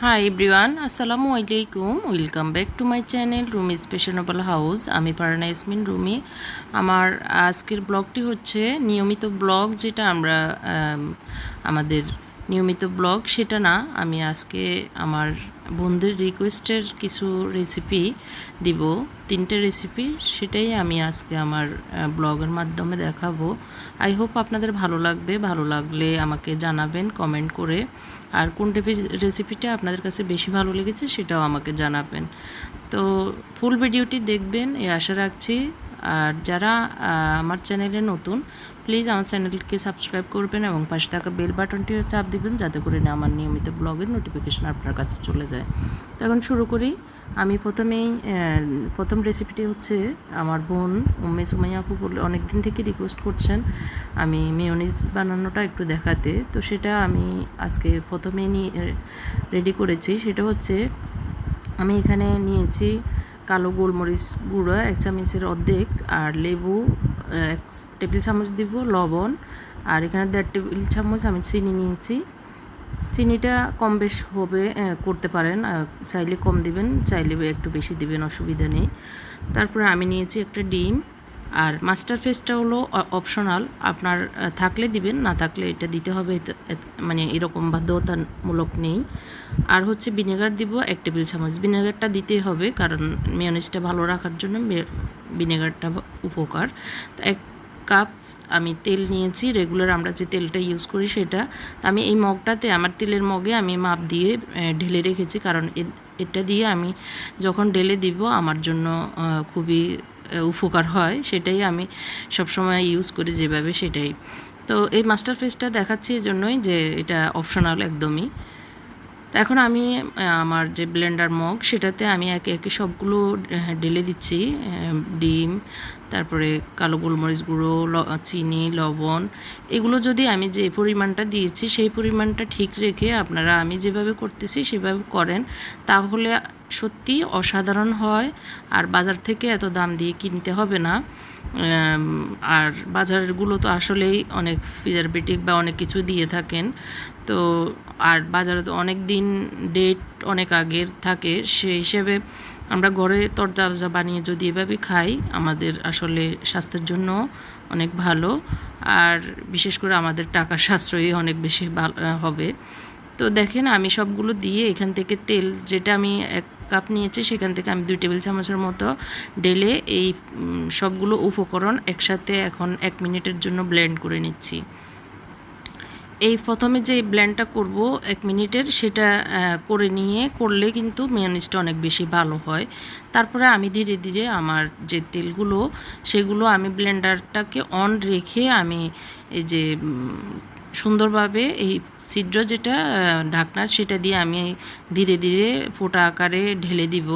High everyone আসসালামু আলাইকুম welcome back to my channel Rumi স্পেশনেবল house আমি পারানা ইসমিন রুমি আমার আজকের ব্লগটি হচ্ছে নিয়মিত ব্লগ, যেটা আমরা আমাদের নিয়মিত ব্লগ, সেটা না। আমি আজকে আমার বোনদের রিকোয়েস্টের কিছু রেসিপি দিব। তিনটে রেসিপি সেটাই আমি আজকে আমার ব্লগের মাধ্যমে দেখাবো। আই হোপ আপনাদের ভালো লাগবে। ভালো লাগলে আমাকে জানাবেন কমেন্ট করে। আর কোন রেসিপিটা আপনাদের কাছে বেশি ভালো লেগেছে, সেটাও আমাকে জানাবেন। তো ফুল ভিডিওটি দেখবেন এই আশা রাখছি। আর যারা আমার চ্যানেলে নতুন প্লিজ আমার চ্যানেলকে সাবস্ক্রাইব করবেন এবং পাশে থাকা বেল বাটনটিও চাপ দিবেন, যাতে করে না আমার নিয়মিত ব্লগের নোটিফিকেশান আপনার কাছে চলে যায়। তো এখন শুরু করি। আমি প্রথমেই প্রথম রেসিপিটি হচ্ছে আমার বোন উম্মে সুমাইয়া আপু বলে অনেক দিন থেকে রিকোয়েস্ট করছেন আমি মেয়নিজ বানানোটা একটু দেখাতে। তো সেটা আমি আজকে প্রথমেই নিয়ে রেডি করেছি। সেটা হচ্ছে আমি এখানে নিয়েছি কালো গোলমরিচ গুঁড়ো, এক চামচের অর্ধেক, আর লেবু এক টেবিল চামচ দিব, লবণ, আর এখানে দেড় টেবিল চামচ আমি চিনি নিয়েছি। চিনিটা কম বেশ হবে করতে পারেন চাইলে কম দিবেন, চাইলে একটু বেশি দিবেন, অসুবিধা নেই। তারপরে আমি নিয়েছি একটা ডিম। আর মাস্টার পেস্টটা হলো অপশনাল আপনার থাকলে দিবেন, না থাকলে এটা দিতে হবে মানে এরকম বাধ্যতামূলক নেই। আর হচ্ছে ভিনেগার দিব, এক টেবিল চামচ। ভিনেগারটা দিতেই হবে, কারণ মেয়নিজটা ভালো রাখার জন্য ভিনেগারটা উপকার। তো এক কাপ আমি তেল নিয়েছি রেগুলার আমরা যে তেলটা ইউজ করি সেটা। তো আমি এই মগটাতে, আমার তেলের মগে আমি মাপ দিয়ে ঢেলে রেখেছি, কারণ এটা দিয়ে আমি যখন ঢেলে দিব, আমার জন্য খুবই উপকার হয়, সেটাই আমি সবসময় ইউজ করি যেভাবে সেটাই। তো এই মাস্টার পেস্টটা দেখাচ্ছি এই জন্যই যে এটা অপশনাল একদমই। তো এখন আমি আমার যে ব্লেন্ডার মগ, সেটাতে আমি একে একে সবগুলো ঢেলে দিচ্ছি ডিম, তারপরে কালো গোলমরিচ গুঁড়ো চিনি, লবণ। এগুলো যদি আমি যে পরিমাণটা দিয়েছি, সেই পরিমাণটা ঠিক রেখে আপনারা, আমি যেভাবে করতেছি সেভাবে করেন, তাহলে সত্যি অসাধারণ হয়। আর বাজার থেকে এত দাম দিয়ে কিনতে হবে না। আর বাজারগুলো তো আসলেই অনেক প্রিজারভেটিভ বা অনেক কিছু দিয়ে থাকেন। তো আর বাজারে তো অনেক দিন ডেট অনেক আগের থাকে, সেই হিসেবে আমরা ঘরে তরতাজা বানিয়ে যদি এভাবে খাই, আমাদের আসলে স্বাস্থ্যের জন্য অনেক ভালো। আর বিশেষ করে আমাদের টাকা সাশ্রয়ী অনেক বেশি ভালো, হবে। তো দেখেন আমি সবগুলো দিয়ে এখান থেকে তেল, যেটা আমি এক কাপ নিয়েছি, সেখান থেকে আমি দুই টেবিল চামচের মতো ডেলে এই সবগুলো উপকরণ একসাথে এখন এক মিনিটের জন্য ব্লেন্ড করে নিচ্ছি। এই প্রথমে যে ব্ল্যান্ডটা করব এক মিনিটের, সেটা করে নিয়ে করলে কিন্তু মেয়নিজটা অনেক বেশি ভালো হয়। তারপরে আমি ধীরে ধীরে আমার যে তেলগুলো, সেগুলো আমি ব্লেন্ডারটাকে অন রেখে আমি এই যে সুন্দরভাবে এই ছিদ্র যেটা ঢাকনার সেটা দিয়ে আমি ধীরে ধীরে ফোটা আকারে ঢেলে দিব।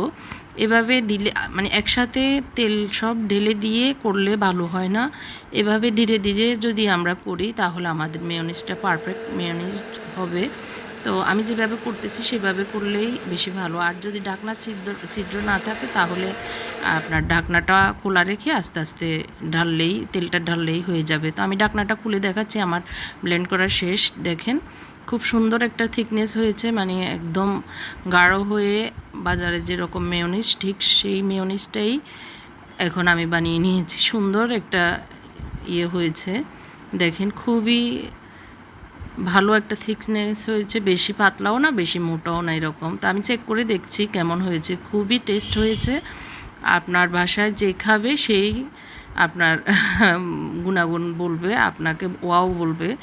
এভাবে দিলে মানে একসাথে তেল সব ঢেলে দিয়ে করলে ভালো হয় না। এভাবে ধীরে ধীরে যদি আমরা করি তাহলে আমাদের মেয়নিজটা পারফেক্ট মেয়নিজ হবে। তো আমি যেভাবে করতেছি, সেভাবে করলেই বেশি ভালো। আর যদি ডাকনা ছিদ্র ছিদ্র না থাকে, তাহলে আপনার ডাকনাটা খোলা রেখে আস্তে আস্তে ঢাললেই, তেলটা ঢাললেই হয়ে যাবে। তো আমি ডাকনাটা খুলে দেখাচ্ছি, আমার ব্লেন্ড করা শেষ। দেখেন, খুব সুন্দর একটা থিকনেস হয়েছে মানে একদম গাঢ় হয়ে বাজারে যেরকম মেয়নিজ ঠিক সেই মেয়নিজটাই এখন আমি বানিয়ে নিয়েছি। সুন্দর একটা ইয়ে হয়েছে। দেখেন, খুবই ভালো একটা থিকনেস হয়েছে, বেশি পাতলাও না, বেশি মোটাও না এরকম। তো আমি চেক করে দেখছি কেমন হয়েছে। খুবই টেস্ট হয়েছে। আপনার বাসায় যে খাবে সেই আপনার গুণাগুণ বলবে, আপনাকে ওয়াও বলবে।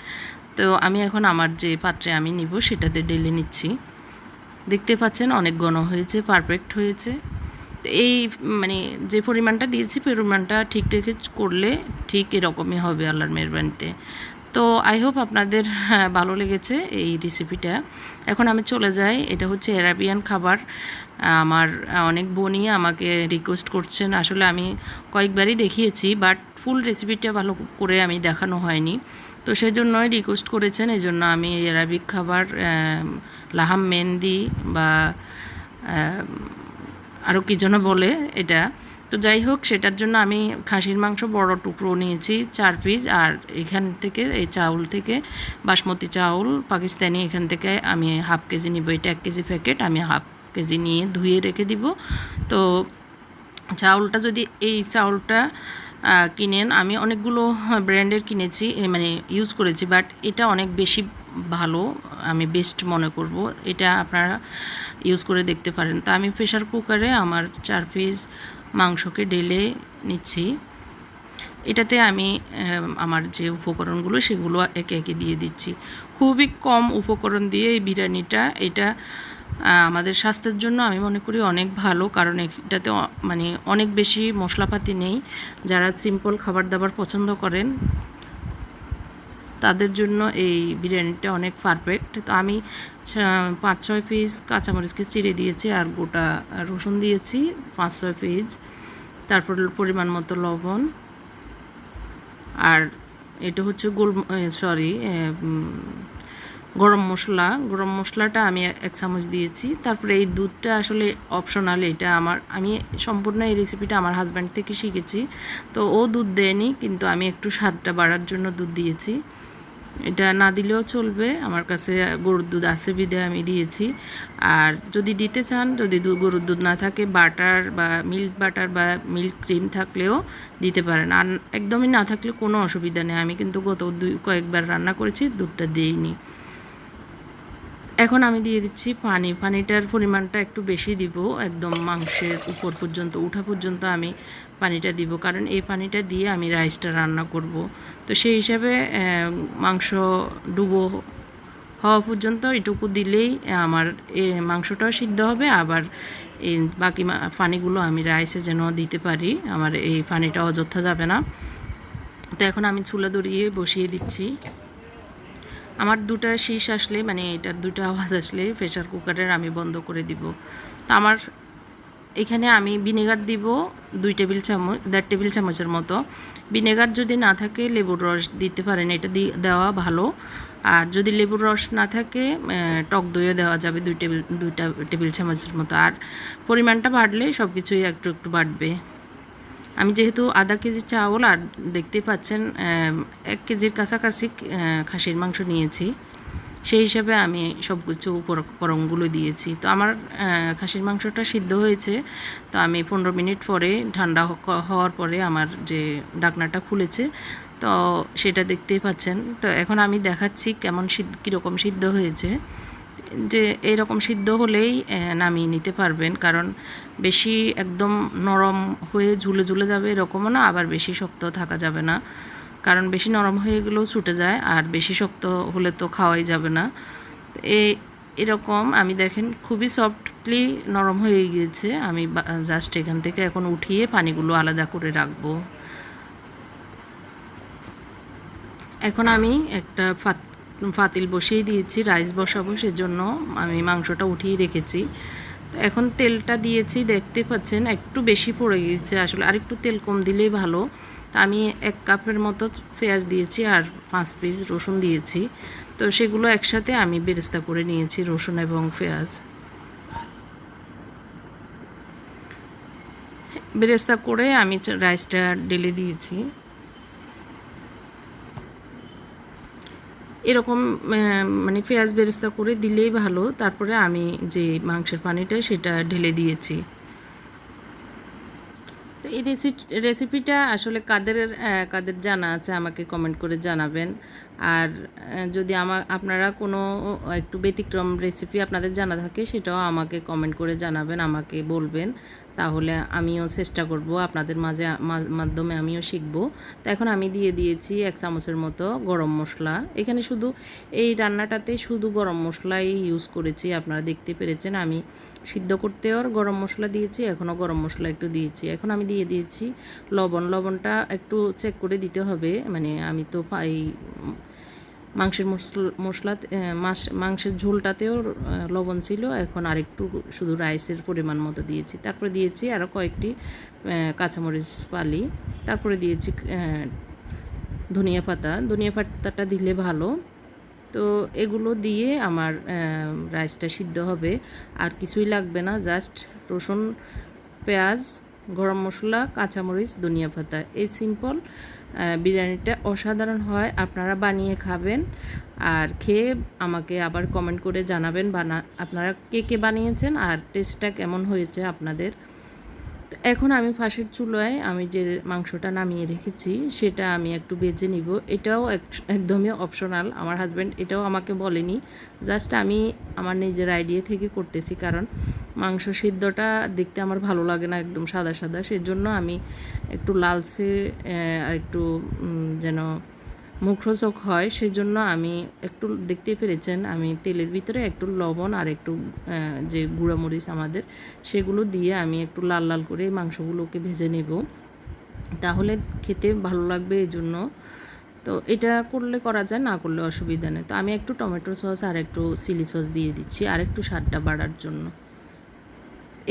তো আমি এখন আমার যে পাত্রে আমি নিব সেটাতে ডেলে নিচ্ছি। দেখতে পাচ্ছেন অনেক ঘন হয়েছে পারফেক্ট হয়েছে। এই মানে যে পরিমাণটা দিয়েছি, পরিমাণটা ঠিক করলে ঠিক এরকমই হবে আল্লাহর মেহরবানিতে। তো আই হোপ আপনাদের হ্যাঁ, ভালো লেগেছে এই রেসিপিটা এখন আমি চলে যাই। এটা হচ্ছে অ্যারাবিয়ান খাবার। আমার অনেক বোনই আমাকে রিকোয়েস্ট করছেন। আসলে আমি কয়েকবারই দেখিয়েছি বাট ফুল রেসিপিটা ভালো করে আমি দেখানো হয়নি। তো সেই জন্যই রিকোয়েস্ট করেছেন। এই জন্য আমি অ্যারাবিক খাবার লাহাম মেহেন্দি বা আরও কী যেন বলে এটা। তো যাই হোক, সেটার জন্য আমি খাসির মাংস বড় টুকরো নিয়েছি, চার পিস আর এখান থেকে, এই চাউল থেকে বাসমতি চাউল, পাকিস্তানি এখান থেকে আমি হাফ কেজি নিব। এটা এক কেজি প্যাকেট আমি হাফ কেজি নিয়ে ধুয়ে রেখে দিব। তো চাউলটা যদি এই চাউলটা কিনেন, আমি অনেকগুলো ব্র্যান্ডের কিনেছি মানে ইউজ করেছি বাট এটা অনেক বেশি ভালো, আমি বেস্ট মনে করব। এটা আপনারা ইউজ করে দেখতে পারেন। তো আমি প্রেশার কুকারে আমার চার পিস মাংসকে ঢেলে নিচ্ছি। এটাতে আমি আমার যে উপকরণগুলো সেগুলো একে একে দিয়ে দিচ্ছি। খুবই কম উপকরণ দিয়ে এই বিরিয়ানিটা, এটা আমাদের স্বাস্থ্যের জন্য আমি মনে করি অনেক ভালো, কারণ এটাতে মানে অনেক বেশি মশলাপাতি নেই। যারা সিম্পল খাবার দাবার পছন্দ করেন তাদের জন্য এই বিরিয়ানিটা অনেক পারফেক্ট তো আমি পাঁচ, ছয় পিস কাঁচামরিচকে চিড়ে দিয়েছি আর গোটা রসুন দিয়েছি, পাঁচ, ছয় পিস তারপর পরিমাণ মতো লবণ। আর এটা হচ্ছে গোল সরি গরম মশলা, গরম মশলাটা আমি এক চামচ দিয়েছি। তারপরে এই দুধটা আসলে অপশনাল এটা আমার, আমি সম্পূর্ণ এই রেসিপিটা আমার হাজব্যান্ড থেকে শিখেছি। তো ও দুধ দেয়নি, কিন্তু আমি একটু স্বাদটা বাড়ার জন্য দুধ দিয়েছি। এটা না দিলেও চলবে, আমার কাছে গরুর দুধ আছে বিদে আমি দিয়েছি। আর যদি দিতে চান, যদি গরুর দুধ না থাকে, বাটার বা মিল্ক বাটার বা মিল্ক ক্রিম থাকলেও দিতে পারেন। আর একদমই না থাকলে কোনো অসুবিধা নেই। আমি কিন্তু গত দুই, কয়েকবার রান্না করেছি, দুধটা দিইনি। এখন আমি দিয়ে দিচ্ছি পানি। পানিটার পরিমাণটা একটু বেশি দিব, একদম মাংসের উপর পর্যন্ত, উঠা পর্যন্ত আমি পানিটা দিব। কারণ এই পানিটা দিয়ে আমি রাইসটা রান্না করব। তো সেই হিসাবে মাংস ডুবো হওয়া পর্যন্ত এটুকু দিলেই আমার এ মাংসটাও সিদ্ধ হবে। আবার এই বাকি পানিগুলো আমি রাইসে যেন দিতে পারি, আমার এই পানিটা অযথা যাবে না। তো এখন আমি চুলা দড়িয়ে বসিয়ে দিচ্ছি। আমার দুটা শীষ আসলে মানে এটার দুটো আওয়াজ আসলে প্রেশার কুকারের আমি বন্ধ করে দিব। তো আমার এখানে আমি ভিনেগার দিব দুই টেবিল চামচ, দেড় টেবিল চামচের মতো। ভিনেগার যদি না থাকে, লেবুর রস দিতে পারেন, এটা দেওয়া ভালো। আর যদি লেবুর রস না থাকে টক দইও দেওয়া যাবে দুই টেবিল, দুইটা টেবিল চামচের মতো। আর পরিমাণটা বাড়লে সব কিছুই একটু একটু বাড়বে। আমি যেহেতু আধা কেজি চাউল আর দেখতেই পাচ্ছেন এক কেজির কাছাকাছি খাসির মাংস নিয়েছি। সেই হিসাবে আমি সব কিছু উপকরণগুলো দিয়েছি। তো আমার খাসির মাংসটা সিদ্ধ হয়েছে। তো আমি পনেরো মিনিট পরে, ঠান্ডা হওয়ার পরে আমার যে ডাকনাটা খুলেছে, তো সেটা দেখতেই পাচ্ছেন। তো এখন আমি দেখাচ্ছি কেমন সিদ্ধ কীরকম সিদ্ধ হয়েছে। যে এরকম সিদ্ধ হলেই নামিয়ে নিতে পারবেন। কারণ বেশি একদম নরম হয়ে ঝুলে ঝুলে যাবে এরকমও না, আবার বেশি শক্ত থাকা যাবে না। কারণ বেশি নরম হয়ে গেলেও ছুটে যায়, আর বেশি শক্ত হলে তো খাওয়াই যাবে না। এই এরকম আমি দেখেন খুবই সফটলি নরম হয়ে গিয়েছে। আমি জাস্ট এখান থেকে এখন উঠিয়ে পানিগুলো আলাদা করে রাখব। এখন আমি একটা ফাতিল বসিয়ে দিয়েছি, রাইস বসাবো সেজন্য আমি মাংসটা উঠিয়ে রেখেছি। তো এখন তেলটা দিয়েছি, দেখতে পাচ্ছেন একটু বেশি পড়ে গিয়েছে আসলে আর একটু তেল কম দিলেই ভালো। তো আমি এক কাপের মতো পেঁয়াজ দিয়েছি আর পাঁচ পিস রসুন দিয়েছি। তো সেগুলো একসাথে আমি বেরেস্তা করে নিয়েছি রসুন এবং পেঁয়াজ। বেরেস্তা করে আমি রাইসটা ঢেলে দিয়েছি। এরকম মানে পেঁয়াজ বেরেস্তা করে দিলেই ভালো। তারপরে আমি যে মাংসের পানিটা সেটা ঢেলে দিয়েছি। তো এই রেসি- রেসিপিটা আসলে কাদের কাদের জানা আছে আমাকে কমেন্ট করে জানাবেন। আর যদি আমার আপনারা কোনো একটু ব্যতিক্রম রেসিপি আপনাদের জানা থাকে, সেটাও আমাকে কমেন্ট করে জানাবেন, আমাকে বলবেন। তাহলে আমিও চেষ্টা করব, আপনাদের মাঝে মাধ্যমে আমিও শিখব। তো এখন আমি দিয়ে দিয়েছি এক চামচের মতো গরম মশলা। এখানে শুধু, এই রান্নাটাতে শুধু গরম মশলাই ইউজ করেছি, আপনারা দেখতে পেরেছেন। আমি সিদ্ধ করতেও গরম মশলা দিয়েছি, এখনও গরম মশলা একটু দিয়েছি। এখন আমি দিয়ে দিয়েছি লবণ। লবণটা একটু চেক করে দিতে হবে মানে আমি তো এই মাংসের মশলা মশলা মাস, মাংসের ঝোলটাতেও লবণ ছিল। এখন আরেকটু শুধু রাইসের পরিমাণ মতো দিয়েছি। তারপরে দিয়েছি আরও কয়েকটি কাঁচামরিচ পালি তারপরে দিয়েছি ধনিয়া পাতা। ধনিয়া পাতাটা দিলে ভালো। তো এগুলো দিয়ে আমার রাইসটা সিদ্ধ হবে। আর কিছুই লাগবে না, জাস্ট রসুন, পেঁয়াজ, গরম মশলা, কাঁচামরিচ, ধনিয়া পাতা। এই সিম্পল বিরিয়ানিটা অসাধারণ হয়, আপনারা বানিয়ে খাবেন। আর খেয়ে আমাকে আবার কমেন্ট করে জানাবেন বানা, আপনারা কে কে বানিয়েছেন আর টেস্টটা কেমন হয়েছে আপনাদের। এখন আমি ফাঁসের চুলোয় আমি যে মাংসটা নামিয়ে রেখেছি সেটা আমি একটু বেজে নিব। এটাও একদমই অপশনাল আমার হাজব্যান্ড এটাও আমাকে বলেনি। জাস্ট আমি আমার নিজের আইডিয়া থেকে করতেছি কারণ মাংস সিদ্ধটা দেখতে আমার ভালো লাগে না একদম সাদা সাদা। সেজন্য আমি একটু আহ, আর একটু যেন মুখরোচক হয়, সেজন্য আমি একটু দেখতেই পেরেছেন। আমি তেলের ভিতরে একটু লবণ আর একটু যে গুঁড়ামরিচ আমাদের, সেগুলো দিয়ে আমি একটু লাল লাল করে মাংসগুলোকে ভেজে নেব। তাহলে খেতে ভালো লাগবে এই জন্য তো এটা করলে করা যায়, না করলে অসুবিধা নেই। তো আমি একটু টমেটো সস আর একটু চিলি সস দিয়ে দিচ্ছি, আর একটু স্বাদটা বাড়ার জন্য।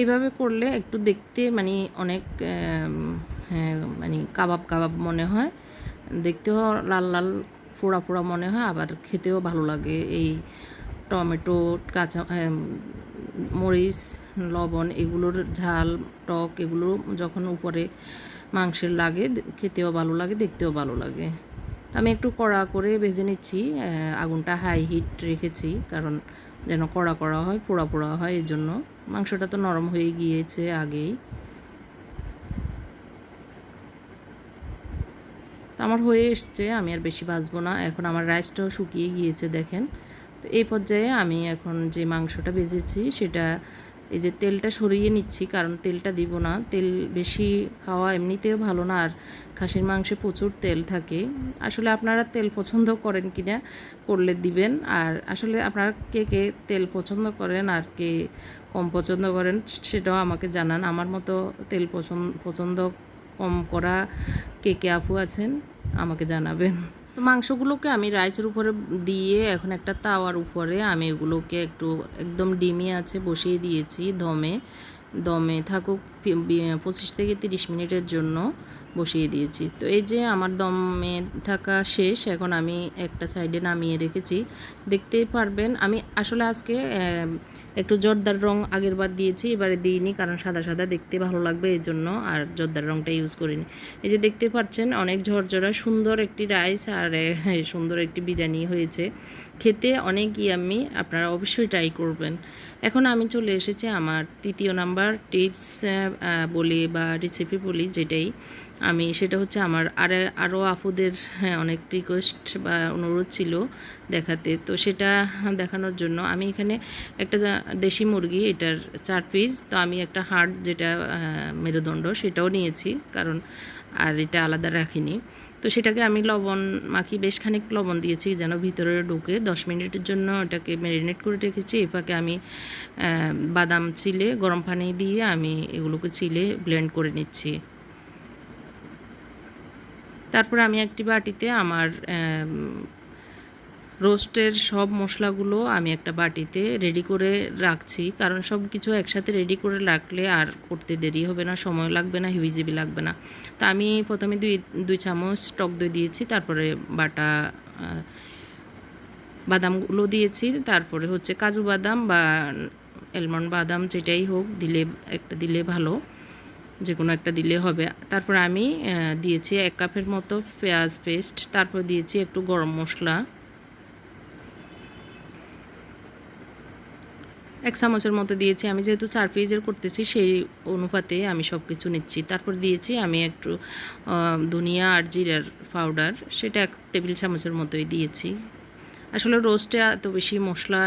এভাবে করলে একটু দেখতে মানে অনেক হ্যাঁ মানে কাবাব কাবাব মনে হয়। দেখতেও লাল লাল, পোড়া পোড়া মনে হয়, আবার খেতেও ভালো লাগে। এই টমেটো, কাঁচা মরিচ, লবণ, এগুলোর ঝাল, টক, এগুলো যখন উপরে মাংসের লাগে খেতেও ভালো লাগে, দেখতেও ভালো লাগে। আমি একটু কড়া করে ভেজে নিচ্ছি আগুনটা হাই হিট রেখেছি, কারণ যেন কড়া কড়া হয়, পোড়া পোড়া হয় এই জন্য মাংসটা তো নরম হয়ে গিয়েছে আগেই তো আমার হয়ে এসছে, আমি আর বেশি ভাজবো না। এখন আমার রাইসটাও শুকিয়ে গিয়েছে, দেখেন। তো এই পর্যায়ে আমি এখন যে মাংসটা ভেজেছি সেটা এই যে তেলটা সরিয়ে নিচ্ছি, কারণ তেলটা দিব না। তেল বেশি খাওয়া এমনিতেও ভালো না, আর খাসির মাংসে প্রচুর তেল থাকে। আসলে আপনারা তেল পছন্দ করেন কি না করলে দিবেন। আর আসলে আপনারা কে কে তেল পছন্দ করেন আর কে কম পছন্দ করেন, সেটাও আমাকে জানান। আমার মতো তেল পছন্দ পছন্দ কম করা কে কে আপু আছেন? আমাকে জানাবেন। তো মাংসগুলোকে আমি রাইসের উপরে দিয়ে এখন একটা তাওয়ার উপরে আমি এগুলোকে একটু একদম ডিমি আছে বসিয়ে দিয়েছি দমে। দমে থাকুক পঁচিশ থেকে তিরিশ মিনিটের জন্য। বসিয়ে দিয়েছি। তো এই যে আমার দমে থাকা শেষ, এখন আমি একটা সাইডে নামিয়ে রেখেছি। দেখতেই পারবেন, আমি আসলে আজকে একটু জর্দার রং আগের বার দিয়েছি, এবারে দিইনি কারণ সাদা সাদা দেখতে ভালো লাগবে এই জন্য, আর জর্দার রংটা ইউজ করিনি। এই যে দেখতে পাচ্ছেন, অনেক ঝরঝরা, সুন্দর একটি রাইস, আর সুন্দর একটি বিরিয়ানি হয়েছে। খেতে অনেক ইয়াম্মি আপনারা অবশ্যই ট্রাই করবেন। এখন আমি চলে এসেছি আমার তৃতীয় নাম্বার টিপস বলি বা রেসিপি বলি যেটাই আমি সেটা হচ্ছে আমার আর আরও আপুদের হ্যাঁ, অনেক রিকোয়েস্ট বা অনুরোধ ছিল দেখাতে। তো সেটা দেখানোর জন্য আমি এখানে একটা দেশি মুরগি এটার চার পিস তো আমি একটা হাড় যেটা মেরুদণ্ড সেটাও নিয়েছি কারণ আর এটা আলাদা রাখিনি। তো সেটাকে আমি লবণ মাখি বেশ খানিক লবণ দিয়েছি যেন ভিতরে ঢুকে দশ মিনিটের জন্য ওটাকে ম্যারিনেট করে রেখেছি। এই ফাঁকে আমি বাদাম চিলে গরম পানি দিয়ে আমি এগুলোকে চিলে ব্লেন্ড করে নিচ্ছি। তারপর আমি একটি বাটিতে আমার রোস্টের সব মশলাগুলো আমি একটা বাটিতে রেডি করে রাখছি। কারণ সব কিছু একসাথে রেডি করে রাখলে আর করতে দেরি হবে না, সময় লাগবে না হিবিজিবি লাগবে না। তা আমি প্রথমে দুই দুই চামচ টক দই দিয়েছি, তারপরে বাটা বাদামগুলো দিয়েছি, তারপরে হচ্ছে কাজু বাদাম বা এলমন্ড বাদাম যেটাই হোক দিলে, একটা দিলে ভালো যে কোনো একটা দিলে হবে। তারপর আমি দিয়েছি এক কাপের মতো পেঁয়াজ পেস্ট, তারপর দিয়েছি একটু গরম মশলা। এক চামচের মতো দিয়েছি। আমি যেহেতু চার পিসের করতেছি, সেই অনুপাতে আমি সব কিছু নিচ্ছি। তারপর দিয়েছি আমি একটু ধনিয়া আর জিরার পাউডার, সেটা এক টেবিল চামচের মতোই দিয়েছি। আসলে রোস্টে এত বেশি মশলা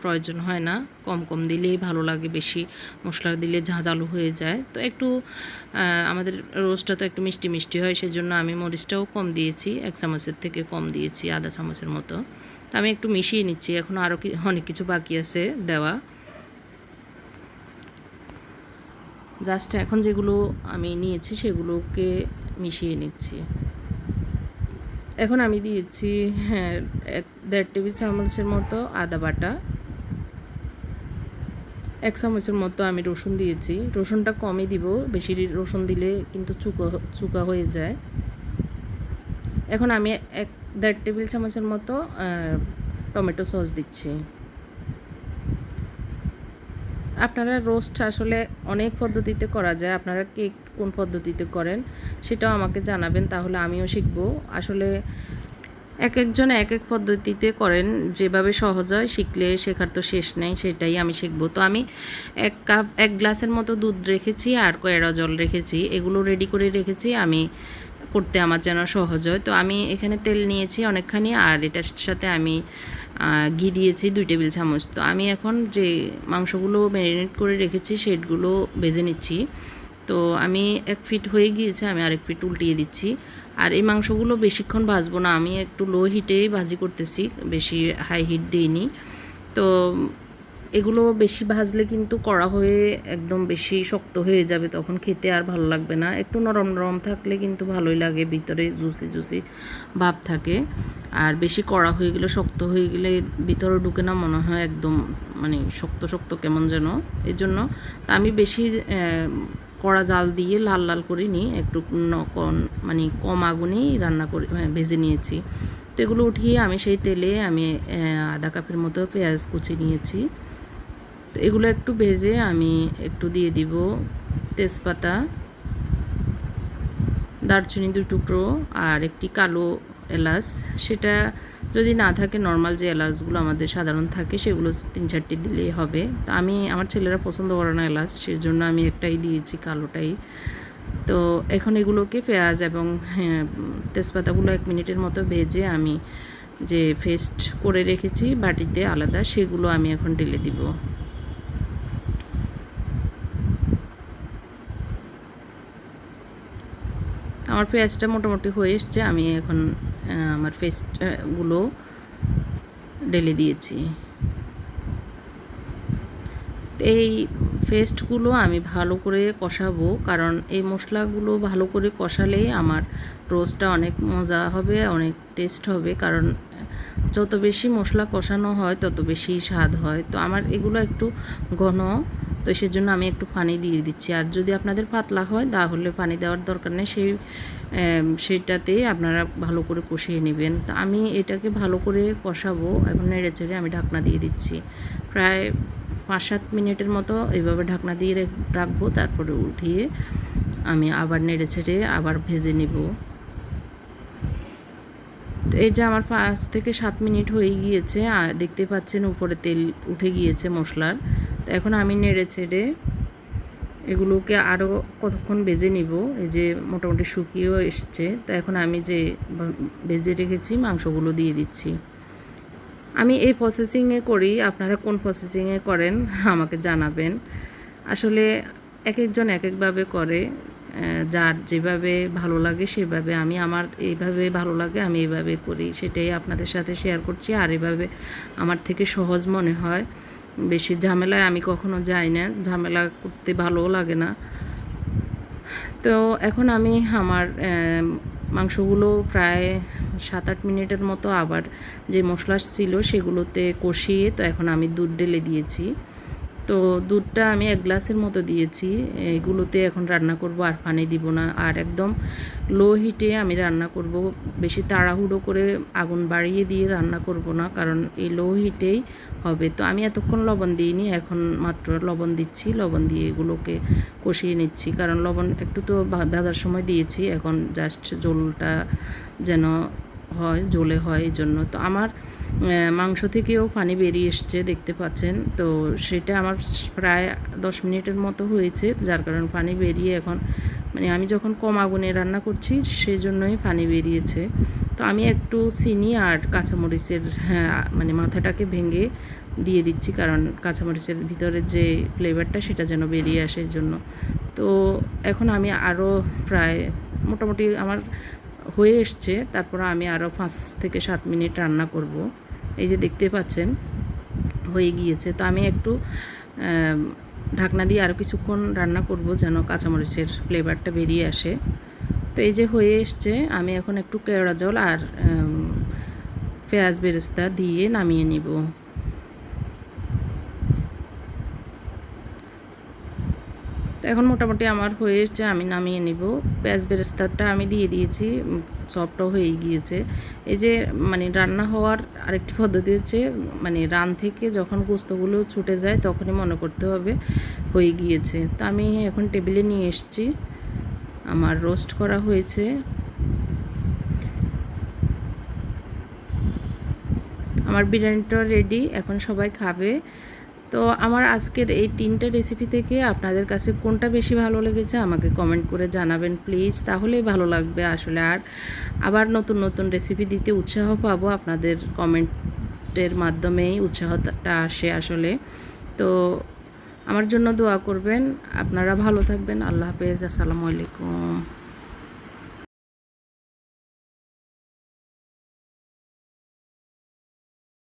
প্রয়োজন হয় না। কম কম দিলেই ভালো লাগে, বেশি মশলা দিলে ঝাঁঝালো হয়ে যায়। তো একটু আমাদের রোস্টটা তো একটু মিষ্টি মিষ্টি হয়, সেজন্য আমি মরিচটাও কম দিয়েছি। এক চামচের থেকে কম দিয়েছি, আধা চামচের মতো। তো আমি একটু মিশিয়ে নিচ্ছি, এখন আরও কি, অনেক কিছু বাকি আছে দেওয়া। জাস্ট এখন যেগুলো আমি নিয়েছি, সেগুলোকে মিশিয়ে নিচ্ছি। এখন আমি দিয়েছি হ্যাঁ এক দেড় টেবিল চামচের মতো আদা বাটা। এক চামচের মতো আমি রসুন দিয়েছি। রসুনটা কমই দিব, বেশি রসুন দিলে কিন্তু চুকা চুকা হয়ে যায়। এখন আমি এক, দেড় টেবিল চামচের মতো টমেটো সস দিচ্ছি। আপনারা রোস্ট আসলে অনেক পদ্ধতিতে করা যায়। আপনারা কেক কোন পদ্ধতিতে করেন সেটাও আমাকে জানাবেন, তাহলে আমিও শিখব। আসলে এক একজন এক এক পদ্ধতিতে করেন, যেভাবে সহজ হয় শিখলে শেখার তো শেষ নেই, সেটাই আমি শিখব। তো আমি এক কাপ এক গ্লাসের মতো দুধ রেখেছি আর কয়েরা জল রেখেছি, এগুলো রেডি করে রেখেছি, আমি করতে আমার যেন সহজ হয়। তো আমি এখানে তেল নিয়েছি অনেকখানি আর এটার সাথে আমি ঘি দিয়েছি দুই টেবিল চামচ। তো আমি এখন যে মাংসগুলো ম্যারিনেট করে রেখেছি সেটগুলো ভেজে নিচ্ছি। তো আমি এক ফিট হয়ে গিয়েছে, আমি আরেক ফিট উল্টিয়ে দিচ্ছি। আর এই মাংসগুলো বেশিক্ষণ ভাজবো না, আমি একটু লো হিটেই ভাজি করতেছি, বেশি হাই হিট দিইনি। তো এগুলো বেশি ভাজলে কিন্তু কড়া হয়ে একদম বেশি শক্ত হয়ে যাবে, তখন খেতে আর ভালো লাগবে না। একটু নরম নরম থাকলে কিন্তু ভালোই লাগে, ভিতরে জুসি জুসি ভাব থাকে। আর বেশি কড়া হয়ে গেলে, শক্ত হয়ে গেলে ভিতরে ঢুকে না মনে হয় একদম মানে শক্ত শক্ত কেমন যেন। এই জন্য তা আমি বেশি কড়া জাল দিয়ে লাল লাল করে নিই। একটু মানে কম আগুনেই রান্না করে ভেজে নিয়েছি। তো এগুলো উঠিয়ে আমি সেই তেলে আমি আধা কাপের মতো পেঁয়াজ কুচি নিয়েছি। তো এগুলো একটু ভেজে আমি একটু দিয়ে দিব তেজপাতা, দারচিনি দুই টুকরো আর একটি কালো এলাচ। সেটা যদি না থাকে নর্মাল যে এলাচগুলো আমাদের সাধারণ থাকে, সেগুলো তিন চারটি দিলেই হবে। তো আমি, আমার ছেলেরা পছন্দ করে না এলাচ সেই জন্য আমি একটাই দিয়েছি কালোটাই। তো এখন এগুলোকে পেঁয়াজ এবং হ্যাঁ, তেজপাতাগুলো এক মিনিটের মতো ভেজে আমি যে ফেস্ট করে রেখেছি বাটিতে আলাদা সেগুলো আমি এখন ঢেলে দিব। আমার পেঁয়াজটা মোটামুটি হয়ে এসছে আমি এখন আমার পেস্টগুলো ঢেলে দিয়েছি। এই পেস্টগুলো আমি ভালো করে কষাবো কারণ এই মশলাগুলো ভালো করে কষালে আমার রোস্টটা অনেক মজা হবে অনেক টেস্ট হবে কারণ যত বেশি মশলা কষানো হয় তত বেশি স্বাদ হয়। তো আমার এগুলো একটু ঘন তো সেজন্য আমি একটু পানি দিয়ে দিচ্ছি। আর যদি আপনাদের পাতলা হয় তাহলে পানি দেওয়ার দরকার নেই সেই এম, সেইটাতে আপনারা ভালো করে কষিয়ে নেবেন। তো আমি এটাকে ভালো করে কষাবো এখন নেড়ে চেড়ে আমি ঢাকনা দিয়ে দিচ্ছি। প্রায় পাঁচ সাত মিনিটের মতো এইভাবে ঢাকনা দিয়ে রেখ- রাখব, তারপরে উঠিয়ে আমি আবার নেড়ে ছেড়ে আবার ভেজে নেব। তো এই যে আমার পাঁচ থেকে সাত মিনিট হয়ে গিয়েছে দেখতে পাচ্ছেন উপরে তেল উঠে গিয়েছে মশলার। তো এখন আমি নেড়ে ছেড়ে এগুলোকে আরও কতক্ষণ বেজে নিব, এই যে মোটামুটি শুকিয়েও এসছে। তো এখন আমি যে বেজে রেখেছি, মাংসগুলো দিয়ে দিচ্ছি। আমি এই প্রসেসিংয়ে করি, আপনারা কোন প্রসেসিংয়ে করেন, আমাকে জানাবেন। আসলে এক একজন এক একভাবে করে যার যেভাবে ভালো লাগে সেভাবে আমি, আমার এইভাবে ভালো লাগে আমি এইভাবে করি, সেটাই আপনাদের সাথে শেয়ার করছি। আর এভাবে আমার থেকে সহজ মনে হয়, বেশি ঝামেলায় আমি কখনো যাই না, ঝামেলা করতে ভালোও লাগে না। তো এখন আমি আমার মাংসগুলো প্রায় সাত আট মিনিটের মতো আবার যে মশলা ছিল সেগুলোতে কষিয়ে তো এখন আমি দুধ ঢেলে দিয়েছি। তো দুধটা আমি এক গ্লাসের মতো দিয়েছি। এগুলোতে এখন রান্না করব, আর পানি দিব না। আর একদম লো হিটে আমি রান্না করব। বেশি তাড়াহুড়ো করে আগুন বাড়িয়ে দিয়ে রান্না করব না, কারণ এই লো হিটেই হবে। তো আমি এতক্ষণ লবণ দিইনি, এখন মাত্র লবণ দিচ্ছি। লবণ দিয়ে এগুলোকে কষিয়ে নিচ্ছি। কারণ লবণ একটু তো ভাজার সময় দিয়েছি। এখন জাস্ট জলটা যেন হয়, জ্বলে হয় এই জন্য তো আমার মাংস থেকেও পানি বেরিয়ে এসছে, দেখতে পাচ্ছেন। তো সেটা আমার প্রায় দশ মিনিটের মতো হয়েছে, যার কারণে পানি বেরিয়ে এখন মানে আমি যখন কম আগুনে রান্না করছি সেই জন্যই পানি বেরিয়েছে। তো আমি একটু চিনি আর কাঁচামরিচের হ্যাঁ মানে মাথাটাকে ভেঙে দিয়ে দিচ্ছি, কারণ কাঁচামরিচের ভিতরে যে ফ্লেভারটা সেটা যেন বেরিয়ে আসে জন্য তো এখন আমি আরও প্রায় মোটামুটি আমার হয়ে এসছে, তারপর আমি আরও পাঁচ থেকে সাত মিনিট রান্না করব। এই যে দেখতে পাচ্ছেন, হয়ে গিয়েছে। তো আমি একটু ঢাকনা দিয়ে আরও কিছুক্ষণ রান্না করব যেন কাঁচামরিচের ফ্লেভারটা বেরিয়ে আসে। তো এই যে হয়ে এসছে, আমি এখন একটু কেওড়া জল আর পেঁয়াজ বেরেস্তা দিয়ে নামিয়ে নিব তো তো এখন মোটামুটি আমার হয়ে এসছে, আমি নামিয়ে নিব। পেঁয়াজ বেরেস্তাটা আমি দিয়ে দিয়েছি সবটাও হয়ে গিয়েছে। এই যে মানে রান্না হওয়ার আরেকটি পদ্ধতি হচ্ছে মানে রান থেকে যখন গোস্তগুলো ছুটে যায় তখনই মনে করতে হবে হয়ে গিয়েছে। তো আমি এখন টেবিলে নিয়ে এসেছি, আমার রোস্ট করা হয়েছে। আমার বিরিয়ানিটা রেডি, এখন সবাই খাবে। তো আমার আজকের এই তিনটা রেসিপি থেকে আপনাদের কাছে কোনটা বেশি ভালো লেগেছে আমাকে কমেন্ট করে জানাবেন প্লিজ তাহলেই ভালো লাগবে আসলে। আর আবার নতুন নতুন রেসিপি দিতে উৎসাহ পাবো আপনাদের কমেন্টের মাধ্যমেই, উৎসাহটা আসে আসলে। তো আমার জন্য দোয়া করবেন। আপনারা ভালো থাকবেন। আল্লাহ হাফেজ। আসসালামু আলাইকুম।